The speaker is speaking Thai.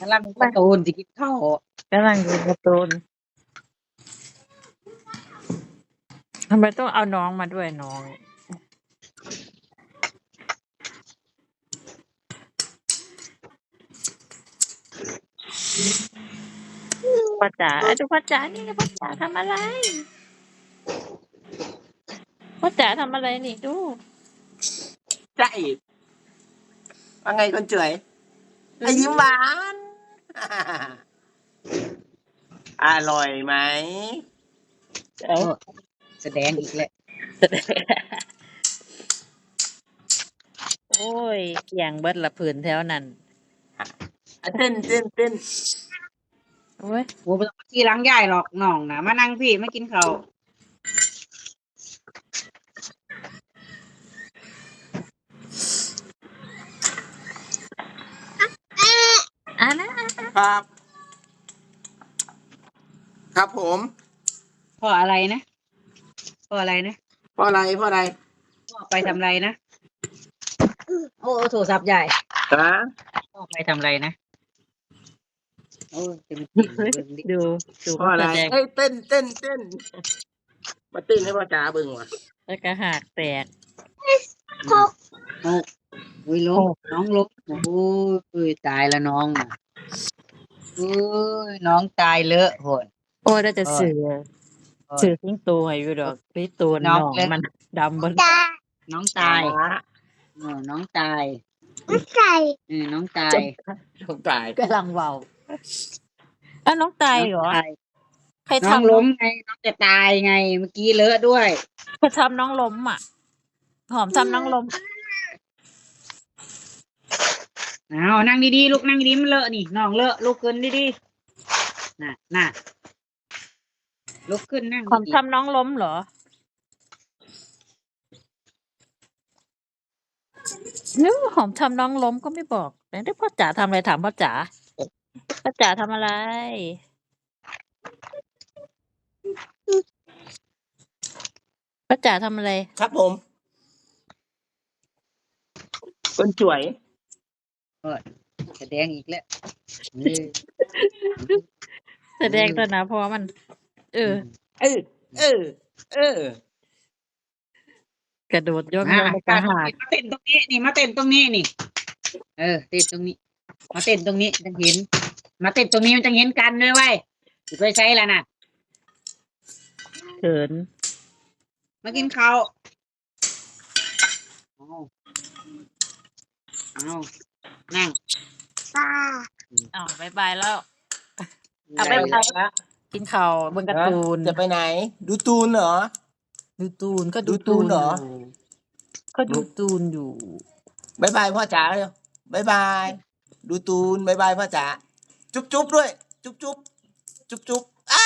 กำลังการะตูนจะกินข้าวกำลังดูการ์ตูนทำไมต้องเอาน้องมาด้วยน้อง พ่อจ๋าดูพ่อจ๋านี่พ่อจ๋าทำอะไร พ่อจ๋าทำอะไรนี่ดู ใจ ว่าไงคนสวยอะยิ้มหวาน อร่อยไหมเอาแสดงอีกแล้วโอ้ยเกี่ยงเบิดละผืนแถวนั้นอะเต้นเต้นเต้นโอ้ยโอ้ไม่ต้องมาที่ล้างย่ายหรอกน้องนะมานั่งพี่มากินข้าว อะนะ ครับ ครับผมพ่ออะไรนะพ่ออะไรนะเพราะอะไรเพราะอะไรพ่อไปทำอะไรนะโอ้โทรศัพท์ใหญ่ฮะพ่อไปทำอะไรนะโอ้ยเป็นจริงเบิ่งดิดูดูเพราะอะไรแสดงเอ้ยเต้นเต้นเต้นมาเต้นให้พ่อจ๋าเบิ่งว่ะแล้วก็หักแตกอุ้ยล้มน้องล้มโอ้โหเอ้ยตายแล้วน้องน่ะโอ้ยน้องตายเลอะโหด โอ้ยแล้วจะโอ้ยเสือโอ้ยเสือทิ้งตัวอยู่ดอกพี่ตัวน้น้อองงเล็ก มันดำบนน้องตายเออน้องตายเออน้องตายต้องตายกำลังเบาอ้าวน้องตายเหรอ น้องตายใครน้องทำล้มไงน้องจะตายไงเมื่อกี้เลอะด้วย ใครทำน้องล้มอะ หอมทำน้องล้ม เอานั่งดีๆลูกนั่งดีๆมันเลอะนี่น้องเลอะลุกขึ้นดีๆน่ะน่ะลุกขึ้นนั่งหอมดีทำน้องล้มเหรอ นึกว่าหอมทำน้องล้มก็ไม่บอกแต่พ่อจ๋าทำอะไรถามพ่อจ๋า พ่อจ๋าทำอะไร พ่อจ๋าทำอะไร ครับผมคนสวย ๆแสดงอีกแล้วนี่แสดงตัวนะเพราะว่ามัน เออ เออ เออ เออ กระโดดยกมาย้อนกระหากมาเต้นตรงนี้นี่มาเต้นตรงนี้นี่ เออเต้นตรงนี้ มาเต้นตรงนี้จะเห็น มาเต้นตรงนี้มันจะเห็นกันด้วยไว้ยสิไปใช้แล้วน่ะเขินมากินข้าวเอาเอา นั่งอ้าวบายบายแล้ว เอาไปไปไหนละกินข้าวเบนการ์ตูนจะไปไหน ดูตูนเหรอ ดูตูนก็ดูตูนเหรอ ยู่ก็ดูตูนอยู่ บายบายพ่อจ๋าเร็วบายบาย ดูตูนบายบายพ่อจ๋า จุ๊บจุ๊บด้วย จุ๊บจุ๊บจุ๊บจุ๊บอ้า